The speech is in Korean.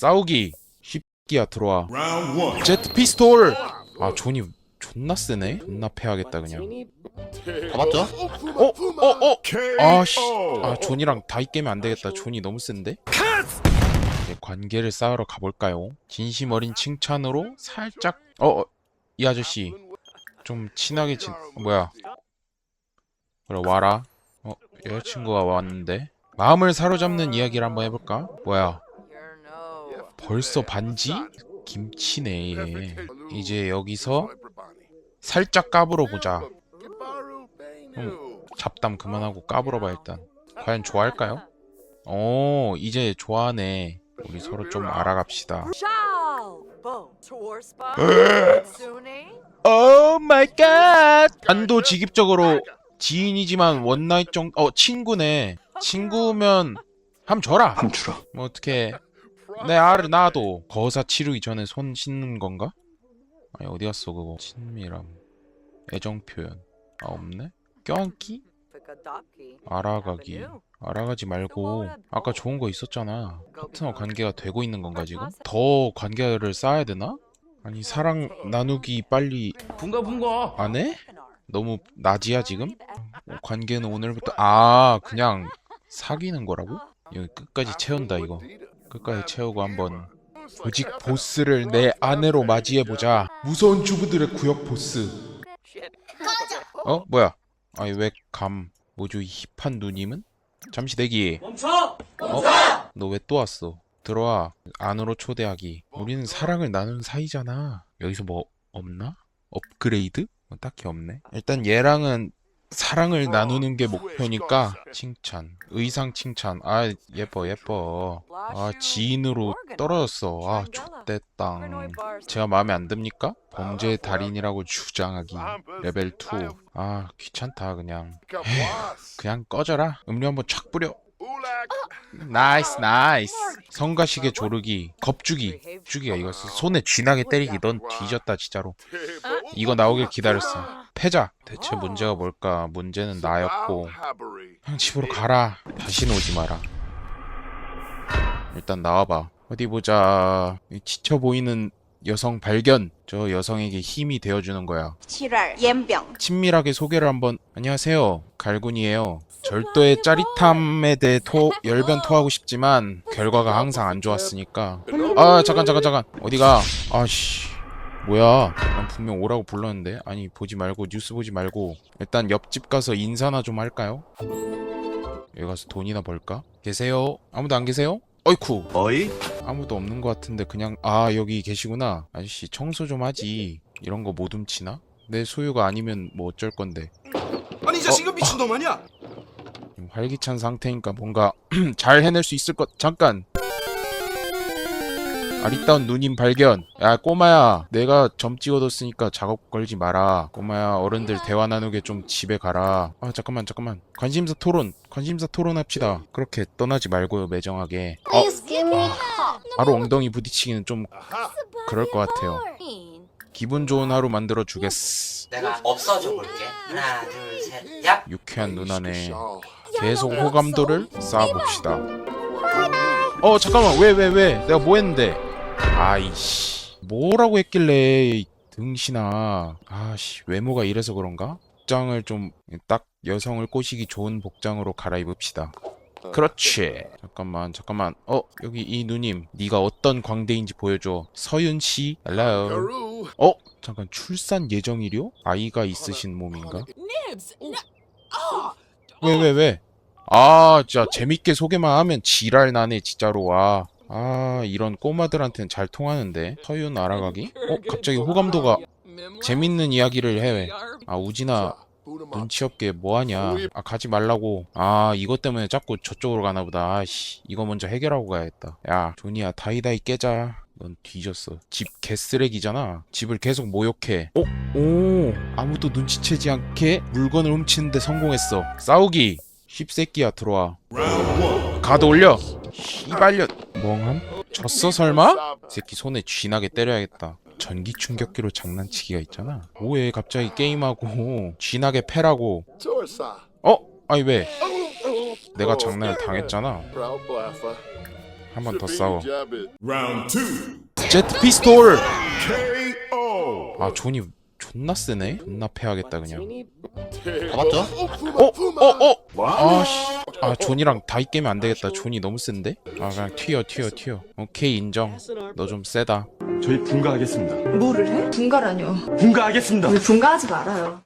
싸우기 쉽기야 들어와. 제트 피스톨 아 존이 존나 세네 존나 패하겠다 그냥 잡았죠? 어? 어? 어? KO. 아씨 아 존이랑 다이 깨면 안 되겠다 존이 너무 센데 관계를 쌓으러 가볼까요 진심 어린 칭찬으로 살짝 어? 어, 이 아저씨 좀 친하게 친 뭐야 그래 와라 어 여자친구가 왔는데 마음을 사로잡는 이야기를 한번 해볼까 뭐야 벌써 반지? 김치네. 얘 이제 여기서 살짝 까불어 보자. 음, 잡담 그만하고 까불어봐 일단. 과연 좋아할까요? 오 이제 좋아하네. 우리 서로 좀 알아갑시다. 오 마이 갓! 단도직입적으로 지인이지만 원나잇 정도 어 친구네. 친구면 함 줘라. 함 주라. 뭐 어떻게 내 알을 놔도 거사 치르기 전에 손 씻는 건가? 아니 어디 갔어 그거? 친밀함. 애정 표현. 아 없네? 껴안기? 알아가기. 알아가지 말고. 아까 좋은 거 있었잖아. 파트너 관계가 되고 있는 건가 지금? 더 관계를 쌓아야 되나? 아니 사랑 나누기 빨리 분가 분가. 안 해? 너무 낮이야 지금? 어, 관계는 오늘부터 아 그냥 사귀는 거라고? 여기 끝까지 채운다 이거 끝까지 채우고 한번 조직 보스를 내 아내로 맞이해보자 무서운 주부들의 구역 보스 어? 뭐야 아니 왜 감 뭐죠 이 힙한 누님은? 잠시 대기 멈춰. 어? 너 왜 또 왔어? 들어와 안으로 초대하기 우리는 사랑을 나눈 사이잖아 여기서 뭐 없나? 업그레이드? 뭐 딱히 없네 일단 얘랑은 사랑을 나누는 게 목표니까 칭찬 의상 칭찬. 아 예뻐 예뻐. 아 지인으로 떨어졌어. 아 좆대땅 제가 마음에 안 듭니까? 범죄의 달인이라고 주장하기. 레벨 2아 귀찮다 그냥. 그냥 꺼져라. 음료 한번 착 뿌려. 나이스 나이스. 성가시게 조르기 겁주기. 주기가 이거. 손에 쥐나게 때리기. 넌 뒤졌다 진짜로. 이거 나오길 기다렸어 패자. 대체 문제가 뭘까? 문제는 나였고. 형 집으로 가라. 다시는 오지 마라. 일단 나와봐. 어디 보자. 이 지쳐 보이는 여성 발견. 저 여성에게 힘이 되어주는 거야. 7월 연병. 친밀하게 소개를 한번. 안녕하세요. 갈군이에요. 절도의 짜릿함에 대해 토 열변 토하고 싶지만 결과가 항상 안 좋았으니까. 아 잠깐 잠깐 잠깐. 어디가? 아씨 뭐야 난 분명 오라고 불렀는데 아니 보지 말고 뉴스 보지 말고 일단 옆집 가서 인사나 좀 할까요? 여기 가서 돈이나 벌까? 계세요? 아무도 안 계세요? 어이쿠 어이? 아무도 없는 것 같은데 그냥 아 여기 계시구나 아저씨 청소 좀 하지 이런 거 못 훔치나? 내 소유가 아니면 뭐 어쩔 건데 아니 이 자식 이거 미친놈 아니야? 활기찬 상태니까 뭔가 잘 해낼 수 있을 것 잠깐 아리따운 누님 발견. 야 꼬마야. 내가 점 찍어뒀으니까 작업 걸지 마라. 꼬마야 어른들 대화 나누게 좀 집에 가라. 아 잠깐만 잠깐만. 관심사 토론 관심사 토론합시다. 그렇게 떠나지 말고요 매정하게. 어? 바로 엉덩이 부딪히기는 좀 그럴 것 같아요. 기분 좋은 하루 만들어 주겠어. 내가 없어져 볼게. 하나, 둘, 셋, 얍. 유쾌한 누나네. 계속 호감도를 쌓아봅시다. 어 잠깐만. 왜 왜 왜, 내가 뭐 했는데? 아이씨 뭐라고 했길래 이 등신아 아씨 외모가 이래서 그런가? 복장을 좀 딱 여성을 꼬시기 좋은 복장으로 갈아입읍시다. 그렇지. 잠깐만 잠깐만 어 여기 이 누님 네가 어떤 광대인지 보여줘. 서윤 씨, hello. 어 잠깐 출산 예정이료? 아이가 있으신 몸인가? 왜 왜 왜? 아 진짜 재밌게 소개만 하면 지랄 나네 진짜로 와. 아 이런 꼬마들한테는 잘 통하는데 서윤 알아가기? 어 갑자기 호감도가 재밌는 이야기를 해. 아 우진아 눈치 없게 뭐하냐? 아 가지 말라고. 아 이것 때문에 자꾸 저쪽으로 가나 보다. 아씨 이거 먼저 해결하고 가야겠다. 야 조니야 다이다이 깨자. 넌 뒤졌어. 집 개쓰레기잖아. 집을 계속 모욕해. 어? 오 아무도 눈치채지 않게 물건을 훔치는데 성공했어. 싸우기. 씹새끼야 들어와. 가드 올려. 씨발려. 멍함? 졌어 설마? 이 새끼 손에 쥐나게 때려야겠다. 전기 충격기로 장난치기가 있잖아. 뭐해 갑자기 게임하고 쥐나게 패라고. 어? 아니 왜? 내가 장난을 당했잖아. 한 번 더 싸워. 제트 피스톨. 아 존이 존나 세네. 존나 패야겠다 그냥. 잡았죠? 어? 어? 어? 아씨. 아 존이랑 다이 깨면 안 되겠다. 존이 너무 센데? 아 그냥 튀어 튀어 튀어. 오케이 인정. 너 좀 세다. 저희 분가하겠습니다. 뭐를 해? 분가라뇨. 분가하겠습니다. 우리 분가하지 말아요.